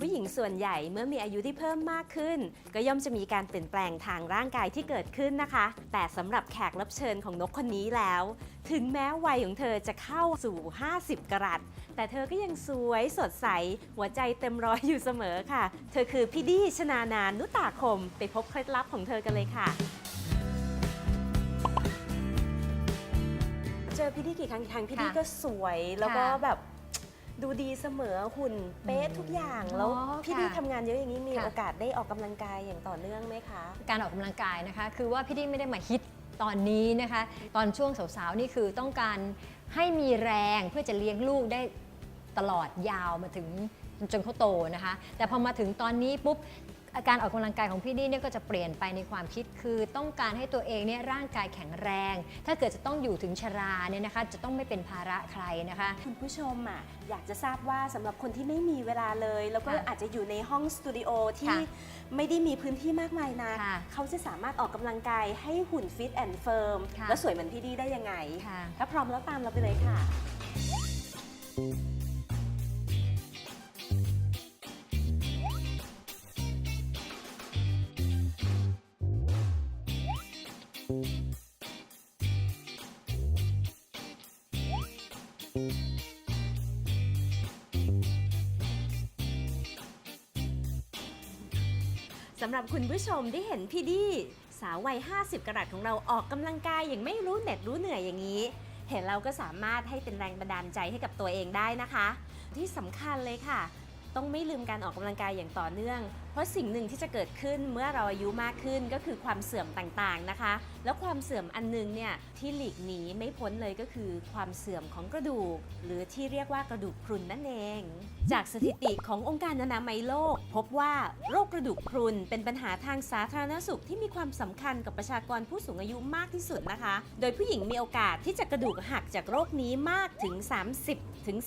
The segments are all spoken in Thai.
ผู้หญิงส่วนใหญ่เมื่อมีอายุที่เพิ่มมากขึ้น ก็ย่อมจะมีการเปลี่ยนแปลงทางร่างกายที่เกิดขึ้นนะคะ แต่สำหรับแขกรับเชิญของนกคนนี้แล้ว ถึงแม้วัยของเธอจะเข้าสู่ 50 กรัตแต่เธอก็ยังสวยสดใส หัวใจเต็มร้อยอยู่เสมอค่ะ เธอคือพี่ดี้ชนานานนุตาคม ไปพบเคล็ดลับของเธอกันเลยค่ะ เจอพี่ดี้กี่ครั้งกี่ครั้งพี่ดี้ค่ะก็สวยแล้วก็ค่ะแบบ ดูดีเสมอหุ่นเป๊ะทุกอย่างแล้วอ๋อพี่ดี้ค่ะทำงานเยอะอย่างนี้มีค่ะ โอกาสได้ออกกำลังกายอย่างต่อเนื่องไหมคะ การออกกำลังกายนะคะ คือว่าพี่ดิ้งไม่ได้มาฮิตตอนนี้นะคะ ตอนช่วงสาวๆนี่คือต้องการให้มีแรงเพื่อจะเลี้ยงลูกได้ตลอดยาวมาถึงจนเขาโตนะคะ แต่พอมาถึงตอนนี้ปุ๊บ อาการออกกำลังกายของพี่ดี้เนี่ยก็จะเปลี่ยนไปในความคิดคือ ต้องการให้ตัวเองเนี่ยร่างกายแข็งแรง ถ้าเกิดจะต้องอยู่ถึงชราเนี่ยนะคะ จะต้องไม่เป็นภาระใครนะคะ คุณผู้ชมอะอยากจะทราบว่าสำหรับคนที่ไม่มีเวลาเลย แล้วก็ค่ะอาจจะอยู่ในห้องสตูดิโอที่ค่ะไม่ได้มีพื้นที่มากมายนะค่ะเขาจะสามารถออกกำลังกายให้หุ่นฟิตแอนด์เฟิร์มค่ะและสวยเหมือนพี่ดี้ได้ยังไงค่ะถ้าพร้อมแล้วตามเราไปเลยค่ะ สำหรับคุณผู้ชมที่เห็นพี่ดี้สาววัย 50 กรัตของเราออกกำลังกายอย่างไม่รู้เหน็ดรู้เหนื่อยอย่างนี้ เห็นเราก็สามารถให้เป็นแรงบันดาลใจให้กับตัวเองได้นะคะ ที่สำคัญเลยค่ะ ต้องไม่ลืมการออกกำลังกายอย่างต่อเนื่อง เพราะสิ่งหนึ่งที่จะเกิดขึ้นเมื่อเราอายุมากขึ้นก็คือความเสื่อมต่างๆนะคะ แล้วความเสื่อมอันหนึงเนี่ยที่หลีกหนีไม่พ้นเลยก็คือ ความเสื่อมของกระดูก หรือที่เรียกว่ากระดูกพรุนนั่นเอง จากสถิติขององค์การอนามัยโลก พบว่าโรคกระดูกพรุนเป็นปัญหาทางสาธารณสุขที่มีความสำคัญกับประชากรผู้สูงอายุมากที่สุดนะคะ โดยผู้หญิงมีโอกาสที่จะกระดูกหักจากโรคนี้มากถึง 30ถึง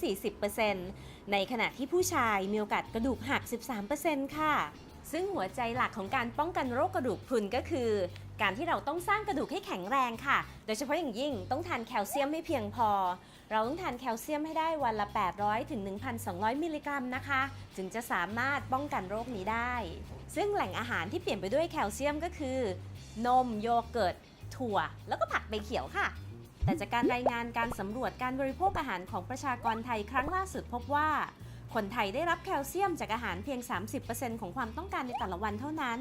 40%ในขณะที่ผู้ชายมีโอกาสกระดูกหัก 13%ค่ะ ซึ่งหัวใจหลักของการป้องกันโรคกระดูกพรุนก็คือ การที่เราต้องสร้างกระดูกให้แข็งแรงค่ะ โดยเฉพาะอย่างยิ่งต้องทานแคลเซียมให้เพียงพอ เราต้องทานแคลเซียมให้ได้วันละ 800ถึง1,200 มิลลิกรัมนะคะถึงจะสามารถป้องกันโรคนี้ได้ ซึ่งแหล่งอาหารที่เปลี่ยนไปด้วยแคลเซียมก็คือ นมโยเกิร์ตถั่ว แล้วก็ผักใบเขียวค่ะแต่จากการรายงานการสำรวจการบริโภคอาหารของประชากรไทยครั้งล่าสุดพบว่า คนไทยได้รับแคลเซียมจากอาหารเพียง 30%ของความต้องการในแต่ละวันเท่านั้น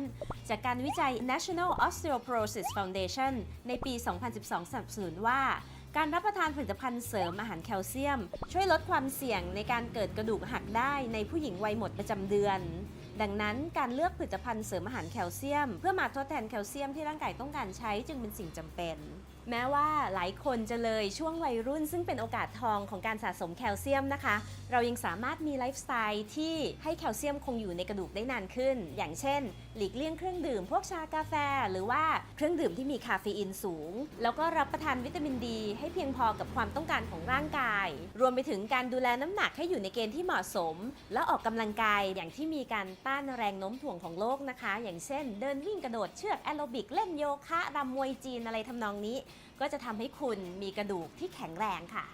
จากการวิจัย National Osteoporosis Foundation ในปี 2012 สนับสนุนว่า การรับประทานผลิตภัณฑ์เสริมอาหารแคลเซียม ช่วยลดความเสี่ยงในการเกิดกระดูกหักได้ในผู้หญิงวัยหมดประจำเดือน ดังนั้นการเลือกผลิตภัณฑ์เสริมอาหารแคลเซียม เพื่อมาทดแทนแคลเซียมที่ร่างกายต้องการใช้จึงเป็นสิ่งจำเป็น แม้ว่าหลายคนจะเลยช่วงวัยรุ่น ซึ่งเป็นโอกาสทองของการสะสมแคลเซียมนะคะ เรายังสามารถมีไลฟ์สไตล์ที่ให้แคลเซียมคงอยู่ในกระดูกได้นานขึ้น อย่างเช่น หลีกเลี่ยงเครื่องดื่ม พวกชากาแฟ หรือว่าเครื่องดื่มที่มีคาเฟอีนสูง แล้วก็รับประทานวิตามินดี ให้เพียงพอกับความต้องการของร่างกาย รวมไปถึงการดูแลน้ำหนักให้อยู่ในเกณฑ์ที่เหมาะสม และออกกำลังกายอย่างที่มีการต้านแรงโน้มถ่วงของโลกนะคะ อย่างเช่น เดินวิ่งกระโดดเชือกแอโรบิกเล่นโยคะรำมวยจีนอะไรทำนองนี้ ก็จะทำให้คุณมีกระดูกที่แข็งแรงค่ะ